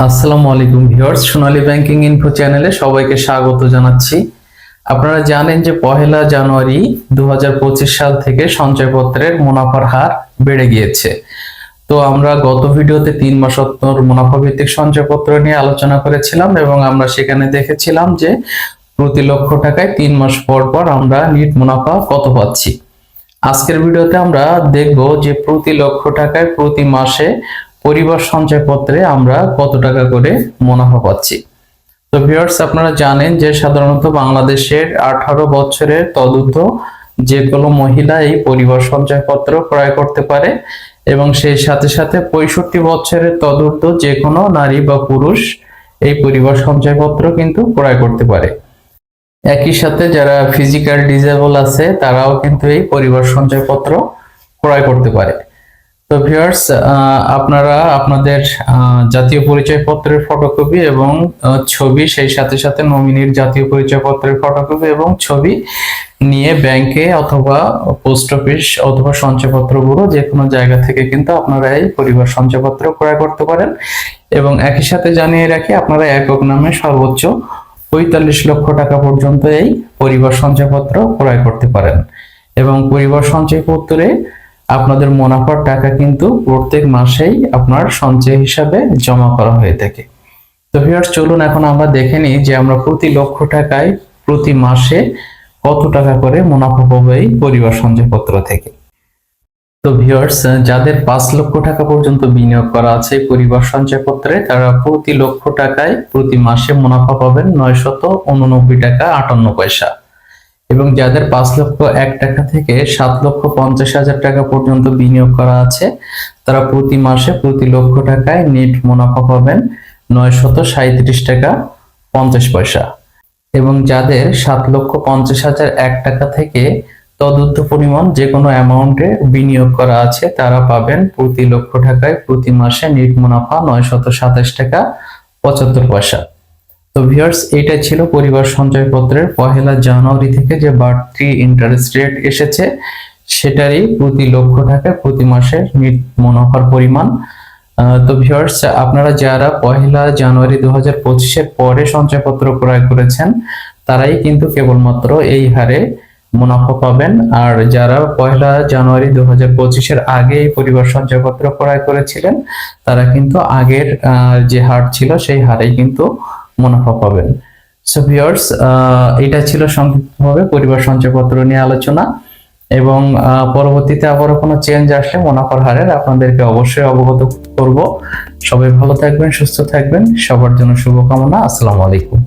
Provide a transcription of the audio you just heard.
আসসালামু আলাইকুম ভিউয়ার্স, সোনালী banking info চ্যানেলে সবাইকে স্বাগত জানাচ্ছি। আপনারা জানেন যে পহেলা জানুয়ারি দু হাজার পঁচিশ সাল থেকে সঞ্চয়পত্রের মুনাফার হার বেড়ে গিয়েছে। তো আমরা গত ভিডিওতে তিন মাসোত্তর মুনাফা ভিত্তিক সঞ্চয়পত্র নিয়ে আলোচনা করেছিলাম এবং আমরা সেখানে দেখেছিলাম যে প্রতি লক্ষ টাকায় তিন মাস পর পর আমরা নিট মুনাফা কত পাচ্ছি। আজকের ভিডিওতে আমরা দেখব যে প্রতি লক্ষ টাকায় প্রতি মাসে পরিবার সঞ্চয়পত্রে আমরা কত টাকা করে মুনাফা পাচ্ছি? তো ভিউয়ার্স আপনারা জানেন যে সাধারণত বাংলাদেশের আঠারো বছরের তদুর্ধ্ব যে কোনো মহিলা এই পরিবার সঞ্চয়পত্র ক্রয় করতে পারে এবং সেই সাথে সাথে পঁয়ষট্টি বছরের তদুর্ধ্ব যে কোনো নারী বা পুরুষ এই পরিবার সঞ্চয়পত্র কিন্তু ক্রয় করতে পারে। একই সাথে যারা ফিজিক্যাল ডিজেবল আছে, তারাও কিন্তু এই পরিবার সঞ্চয়পত্র ক্রয় করতে পারে। তো ভিউয়ার্স আপনারা আপনাদের জাতীয় পরিচয়পত্রের ফটোকপি এবং ছবি, সেই সাথে সাথে নমিনির জাতীয় পরিচয়পত্রের ফটোকপি এবং ছবি নিয়ে ব্যাংকে অথবা পোস্ট অফিস অথবা সঞ্চয়পত্র ব্যুরো যে কোনো জায়গা থেকে কিন্তু আপনারা এই পরিবার সঞ্চয়পত্র ক্রয় করতে পারেন। এবং একই সাথে জানিয়ে রাখি, আপনারা একক নামে সর্বোচ্চ পঁয়তাল্লিশ লক্ষ টাকা পর্যন্ত এই পরিবার সঞ্চয়পত্র ক্রয় করতে পারেন। এবং পরিবার সঞ্চয়পত্রে আপনাদের মুনাফার টাকা কিন্তু প্রত্যেক মাসেই আপনার সঞ্চয় হিসাবে জমা করা হয়ে থাকে। তো ভিউয়ার্স চলুন এখন আমরা দেখে নিই যে আমরা প্রতি লক্ষ টাকায় প্রতি মাসে কত টাকা করে মুনাফা পাবো এই পরিবার সঞ্চয়পত্র থেকে। তো ভিউয়ার্স যাদের পাঁচ লক্ষ টাকা পর্যন্ত বিনিয়োগ করা আছে পরিবার সঞ্চয়পত্রে, তারা প্রতি লক্ষ টাকায় প্রতি মাসে মুনাফা পাবেন নয়শত উননব্বই টাকা আটান্ন পয়সা। এবং যাদের পাঁচ লক্ষ এক টাকা থেকে সাত লক্ষ পঞ্চাশ হাজার টাকা পর্যন্ত বিনিয়োগ করা আছে, তারা প্রতি মাসে প্রতি লক্ষ টাকায় নেট মুনাফা পাবেন নয়শত সাঁত্রিশ টাকা পঞ্চাশ পয়সা। এবং যাদের সাত লক্ষ পঞ্চাশ হাজার এক টাকা থেকে তদুর্ধ পরিমাণ যে কোনো অ্যামাউন্টে বিনিয়োগ করা আছে, তারা পাবেন প্রতি লক্ষ টাকায় প্রতি মাসে নেট মুনাফা নয়শত সাতাশ টাকা পঁচাত্তর পয়সা। তো ভিউয়ার্স এটা ছিল পরিবার সঞ্চয়পত্রের পহেলা জানুয়ারি থেকে যে বাড়তি ইন্টারেস্ট রেট এসেছে, সেটারই প্রতি লক্ষ টাকায় প্রতি নিট মুনাফার পরিমাণ। তো ভিউয়ার্স, আপনারা যারা পহেলা জানুয়ারি দু হাজার পঁচিশের পরে সঞ্চয়পত্র ক্রয় করেছেন, তারাই কিন্তু কেবলমাত্র এই হারে মুনাফা পাবেন। আর যারা পহেলা জানুয়ারি দু হাজার পঁচিশের আগে এই পরিবার সঞ্চয়পত্র ক্রয় করেছিলেন, তারা কিন্তু আগের যে হার ছিল, সেই হারেই কিন্তু মুনাফা পাবেন। সো ভিউয়ার্স এটা ছিল সংক্ষিপ্তভাবে পরিবার সঞ্চয়পত্র নিয়ে আলোচনা এবং পরবর্তীতে আবারও কোনো চেঞ্জ আসলে মুনাফার হারের আপনাদেরকে অবশ্যই অবগত করব। সবাই ভালো থাকবেন, সুস্থ থাকবেন। সবার জন্য শুভকামনা। আসসালামু আলাইকুম।